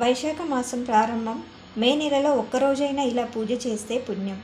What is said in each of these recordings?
వైశాఖ మాసం ప్రారంభం మే నెలలో ఒక్కరోజైనా ఇలా పూజ చేస్తే పుణ్యం.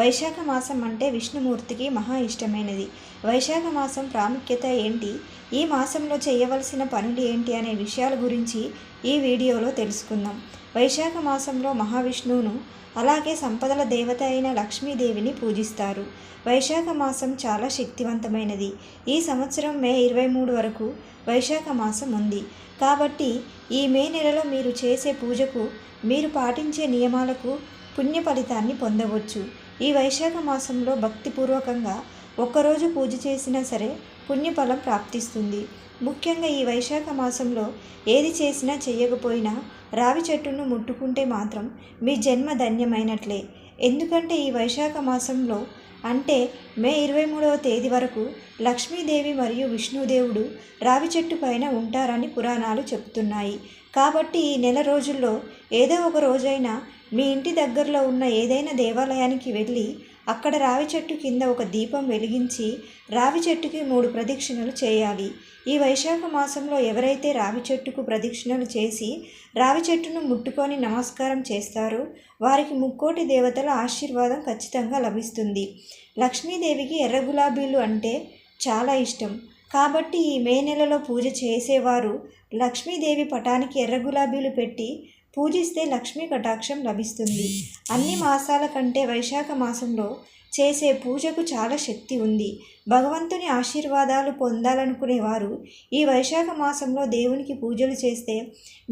వైశాఖ మాసం అంటే విష్ణుమూర్తికి మహా ఇష్టమైనది. వైశాఖ మాసం ప్రాముఖ్యత ఏంటి? ఈ మాసంలో చేయవలసిన పనులు ఏంటి అనే విషయాల గురించి ఈ వీడియోలో తెలుసుకుందాం. వైశాఖ మాసంలో మహావిష్ణువును అలాగే సంపదల దేవత అయిన లక్ష్మీదేవిని పూజిస్తారు. వైశాఖ మాసం చాలా శక్తివంతమైనది. ఈ సంవత్సరం మే ఇరవై మూడు వరకు వైశాఖ మాసం ఉంది. కాబట్టి ఈ మే నెలలో మీరు చేసే పూజకు మీరు పాటించే నియమాలకు పుణ్య ఫలితాన్ని పొందవచ్చు. ఈ వైశాఖ మాసంలో భక్తిపూర్వకంగా ఒక్కరోజు పూజ చేసినా సరే పుణ్యఫలం ప్రాప్తిస్తుంది. ముఖ్యంగా ఈ వైశాఖ మాసంలో ఏది చేసినా చేయకపోయినా రావి చెట్టును ముట్టుకుంటే మాత్రం మీ జన్మ ధన్యమైనట్లే. ఎందుకంటే ఈ వైశాఖ మాసంలో అంటే మే ఇరవై మూడవ తేదీ వరకు లక్ష్మీదేవి మరియు విష్ణుదేవుడు రావి చెట్టు పైన ఉంటారని పురాణాలు చెప్తున్నాయి. కాబట్టి ఈ నెల రోజుల్లో ఏదో ఒక రోజైనా మీ ఇంటి దగ్గరలో ఉన్న ఏదైనా దేవాలయానికి వెళ్ళి అక్కడ రావి చెట్టు కింద ఒక దీపం వెలిగించి రావి చెట్టుకి మూడు ప్రదక్షిణలు చేయాలి. ఈ వైశాఖ మాసంలో ఎవరైతే రావి చెట్టుకు ప్రదక్షిణలు చేసి రావి చెట్టును ముట్టుకొని నమస్కారం చేస్తారో వారికి ముక్కోటి దేవతల ఆశీర్వాదం ఖచ్చితంగా లభిస్తుంది. లక్ష్మీదేవికి ఎర్ర గులాబీలు అంటే చాలా ఇష్టం. కాబట్టి ఈ మే నెలలో పూజ చేసేవారు లక్ష్మీదేవి పటానికి ఎర్ర గులాబీలు పెట్టి పూజిస్తే లక్ష్మీ కటాక్షం లభిస్తుంది. అన్ని మాసాల కంటే వైశాఖ మాసంలో చేసే పూజకు చాలా శక్తి ఉంది. భగవంతుని ఆశీర్వాదాలు పొందాలనుకునేవారు. ఈ వైశాఖ మాసంలో దేవునికి పూజలు చేస్తే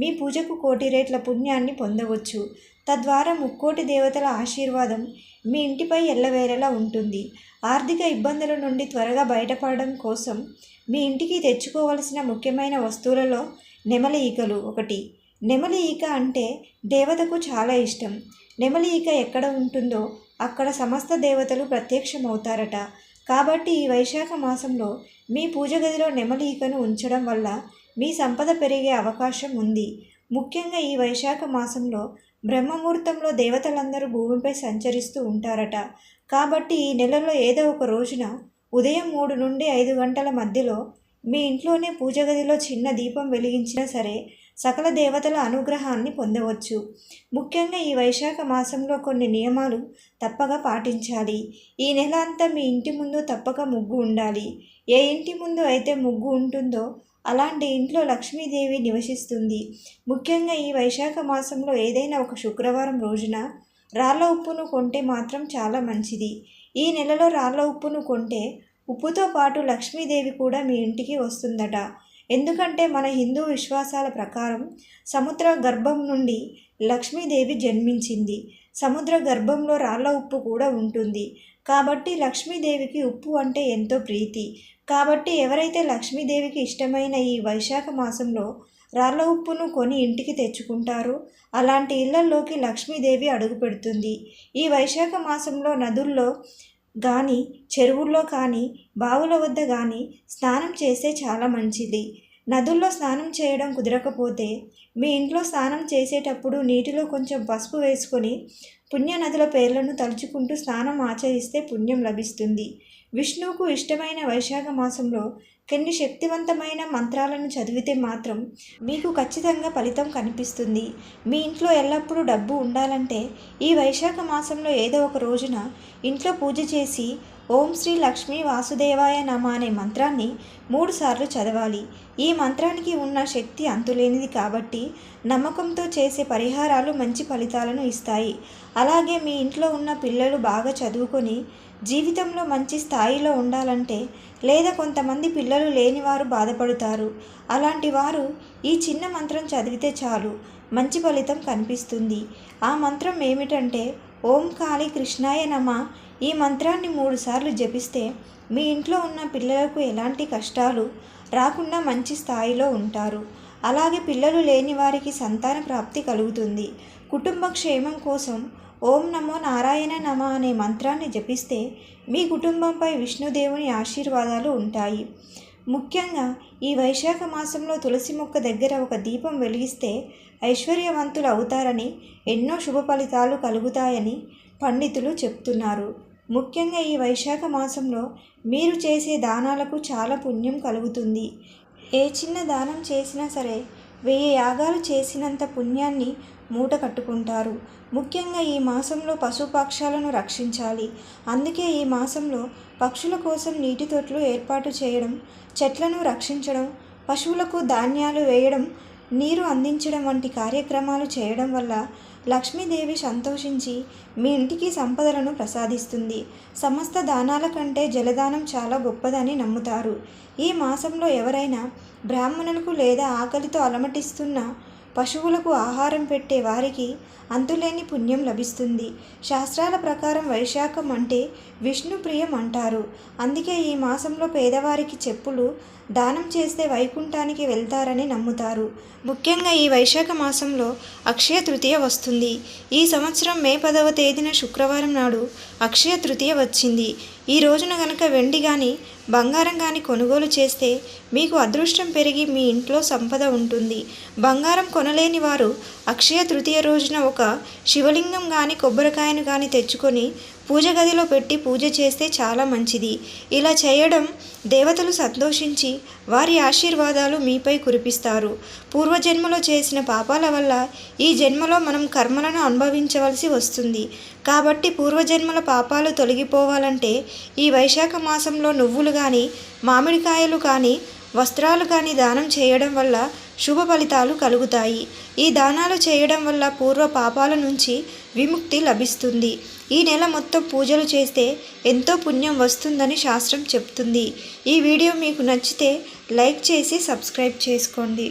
మీ పూజకు కోటి రేట్ల పుణ్యాన్ని పొందవచ్చు. తద్వారా ముక్కోటి దేవతల ఆశీర్వాదం మీ ఇంటిపై ఎల్లవేళలా ఉంటుంది. ఆర్థిక ఇబ్బందుల నుండి త్వరగా బయటపడడం కోసం మీ ఇంటికి తెచ్చుకోవలసిన ముఖ్యమైన వస్తువులలో నెమలి ఈకలు ఒకటి. నెమలి ఈక అంటే దేవతకు చాలా ఇష్టం. నెమలి ఈక ఎక్కడ ఉంటుందో అక్కడ సమస్త దేవతలు ప్రత్యక్షమవుతారట. కాబట్టి ఈ వైశాఖ మాసంలో మీ పూజ గదిలో నెమలి ఈకను ఉంచడం వల్ల మీ సంపద పెరిగే అవకాశం ఉంది. ముఖ్యంగా ఈ వైశాఖ మాసంలో బ్రహ్మముహూర్తంలో దేవతలందరూ భూమిపై సంచరిస్తూ ఉంటారట. కాబట్టి ఈ నెలలో ఏదో ఒక రోజున ఉదయం మూడు నుండి ఐదు గంటల మధ్యలో మీ ఇంట్లోనే పూజ గదిలో చిన్న దీపం వెలిగించినా సరే సకల దేవతల అనుగ్రహాన్ని పొందవచ్చు. ముఖ్యంగా ఈ వైశాఖ మాసంలో కొన్ని నియమాలు తప్పగా పాటించాలి. ఈ నెల అంతా మీ ఇంటి ముందు తప్పక ముగ్గు ఉండాలి. ఏ ఇంటి ముందు అయితే ముగ్గు ఉంటుందో అలాంటి ఇంట్లో లక్ష్మీదేవి నివసిస్తుంది. ముఖ్యంగా ఈ వైశాఖ మాసంలో ఏదైనా ఒక శుక్రవారం రోజున రాళ్ళ ఉప్పును కొంటే మాత్రం చాలా మంచిది. ఈ నెలలో రాళ్ళ ఉప్పును కొంటే ఉప్పుతో పాటు లక్ష్మీదేవి కూడా మీ ఇంటికి వస్తుందట. ఎందుకంటే మన హిందూ విశ్వాసాల ప్రకారం సముద్ర గర్భం నుండి లక్ష్మీదేవి జన్మించింది. సముద్ర గర్భంలో రాళ్ళ ఉప్పు కూడా ఉంటుంది. కాబట్టి లక్ష్మీదేవికి ఉప్పు అంటే ఎంతో ప్రీతి. కాబట్టి ఎవరైతే లక్ష్మీదేవికి ఇష్టమైన ఈ వైశాఖ మాసంలో రాళ్ళ ఉప్పును కొని ఇంటికి తెచ్చుకుంటారో అలాంటి ఇళ్ళలోకి లక్ష్మీదేవి అడుగు పెడుతుంది. ఈ వైశాఖ మాసంలో నదుల్లో కానీ చెరువుల్లో కానీ బావుల వద్ద కానీ స్నానం చేస్తే చాలా మంచిది. నదుల్లో స్నానం చేయడం కుదరకపోతే మీ ఇంట్లో స్నానం చేసేటప్పుడు నీటిలో కొంచెం పసుపు వేసుకొని పుణ్య నదుల పేర్లను తలుచుకుంటూ స్నానం ఆచరిస్తే పుణ్యం లభిస్తుంది. విష్ణువుకు ఇష్టమైన వైశాఖ మాసంలో కొన్ని శక్తివంతమైన మంత్రాలను చదివితే మాత్రం మీకు ఖచ్చితంగా ఫలితం కనిపిస్తుంది. మీ ఇంట్లో ఎల్లప్పుడూ డబ్బు ఉండాలంటే ఈ వైశాఖ మాసంలో ఏదో ఒక రోజున ఇంట్లో పూజ చేసి ఓం శ్రీ లక్ష్మీ వాసుదేవాయ నమ అనే మంత్రాన్ని మూడుసార్లు చదవాలి. ఈ మంత్రానికి ఉన్న శక్తి అంతులేనిది కాబట్టి నమ్మకంతో చేసే పరిహారాలు మంచి ఫలితాలను ఇస్తాయి. అలాగే మీ ఇంట్లో ఉన్న పిల్లలు బాగా చదువుకొని జీవితంలో మంచి స్థాయిలో ఉండాలంటే లేదా కొంతమంది పిల్లలు లేనివారు బాధపడుతారు. అలాంటి వారు ఈ చిన్న మంత్రం చదివితే చాలు. మంచి ఫలితం కనిపిస్తుంది. ఆ మంత్రం ఏమిటంటే ఓం కాళీ కృష్ణాయ నమ. ఈ మంత్రాన్ని మూడుసార్లు జపిస్తే మీ ఇంట్లో ఉన్న పిల్లలకు ఎలాంటి కష్టాలు రాకుండా మంచి స్థాయిలో ఉంటారు. అలాగే పిల్లలు లేని వారికి సంతాన ప్రాప్తి కలుగుతుంది. కుటుంబ క్షేమం కోసం ఓం నమో నారాయణ నమ అనే మంత్రాన్ని జపిస్తే మీ కుటుంబంపై విష్ణుదేవుని ఆశీర్వాదాలు ఉంటాయి. ముఖ్యంగా ఈ వైశాఖ మాసంలో తులసి మొక్క దగ్గర ఒక దీపం వెలిగిస్తే ఐశ్వర్యవంతులు అవుతారని ఎన్నో శుభ ఫలితాలు కలుగుతాయని పండితులు చెప్తున్నారు. ముఖ్యంగా ఈ వైశాఖ మాసంలో మీరు చేసే దానాలకు చాలా పుణ్యం కలుగుతుంది. ఏ చిన్న దానం చేసినా సరే వెయ్యి యాగాలు చేసినంత పుణ్యాన్ని మూట కట్టుకుంటారు. ముఖ్యంగా ఈ మాసంలో పశుపక్షాలను రక్షించాలి. అందుకే ఈ మాసంలో పక్షుల కోసం నీటి తొట్లు ఏర్పాటు చేయడం చెట్లను రక్షించడం పశువులకు ధాన్యాలు వేయడం నీరు అందించడం వంటి కార్యక్రమాలు చేయడం వల్ల లక్ష్మీదేవి సంతోషించి మీ ఇంటికి సంపదలను ప్రసాదిస్తుంది. సమస్త దానాల కంటే జలదానం చాలా గొప్పదని నమ్ముతారు. ఈ మాసంలో ఎవరైనా బ్రాహ్మణులకు లేదా ఆకలితో అలమటిస్తున్న పశువులకు ఆహారం పెట్టే వారికి అంతులేని పుణ్యం లభిస్తుంది. శాస్త్రాల ప్రకారం వైశాఖం అంటే విష్ణుప్రియం అంటారు. అందుకే ఈ మాసంలో పేదవారికి చెప్పులు దానం చేస్తే వైకుంఠానికి వెళ్తారని నమ్ముతారు. ముఖ్యంగా ఈ వైశాఖ మాసంలో అక్షయ తృతీయ వస్తుంది. ఈ సంవత్సరం మే పదవ తేదీన శుక్రవారం నాడు అక్షయ తృతీయ వచ్చింది. ఈ రోజున గనక వెండి కానీ బంగారం కానీ కొనుగోలు చేస్తే మీకు అదృష్టం పెరిగి మీ ఇంట్లో సంపద ఉంటుంది. బంగారం కొనలేని వారు అక్షయ తృతీయ రోజున ఒక శివలింగం కానీ కొబ్బరికాయను కానీ తెచ్చుకొని పూజ గదిలో పెట్టి పూజ చేస్తే చాలా మంచిది. ఇలా చేయడం దేవతలు సంతోషించి వారి ఆశీర్వాదాలు మీపై కురిపిస్తారు. పూర్వజన్మలో చేసిన పాపాల వల్ల ఈ జన్మలో మనం కర్మలను అనుభవించవలసి వస్తుంది. కాబట్టి పూర్వజన్మల పాపాలు తొలగిపోవాలంటే ఈ వైశాఖ మాసంలో నువ్వులు కానీ మామిడికాయలు కానీ వస్త్రాలు కానీ దానం చేయడం వల్ల శుభ ఫలితాలు కలుగుతాయి. ఈ దానాలు చేయడం వల్ల పూర్వ పాపాల నుంచి విముక్తి లభిస్తుంది. ఈ నెల మొత్తం పూజలు చేస్తే ఎంతో పుణ్యం వస్తుందని శాస్త్రం చెప్తుంది. ఈ వీడియో మీకు నచ్చితే లైక్ చేసి సబ్స్క్రైబ్ చేసుకోండి.